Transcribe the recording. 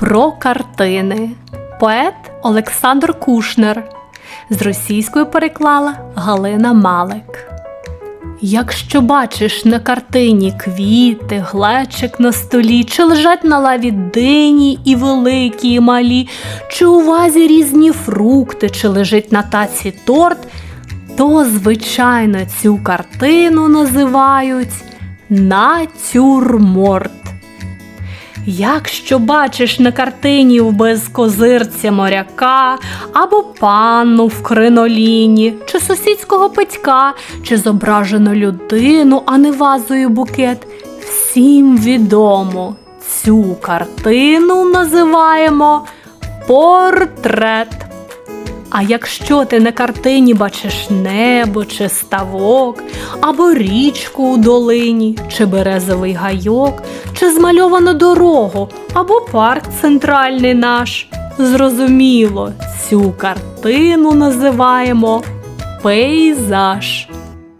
Про картини. Поет Олександр Кушнер. З російської переклала Галина Малик. Якщо бачиш на картині квіти, глечик на столі, чи лежать на лаві дині і великі, і малі, чи у вазі різні фрукти, чи лежить на таці торт, то, звичайно, цю картину називають натюрморт. Якщо бачиш на картині в безкозирця моряка, або панну в криноліні, чи сусідського петька, чи зображену людину, а не вазою букет, всім відомо цю картину називаємо портрет. А якщо ти на картині бачиш небо чи ставок, або річку у долині, чи березовий гайок, чи змальовану дорогу, або парк центральний наш, зрозуміло, цю картину називаємо пейзаж.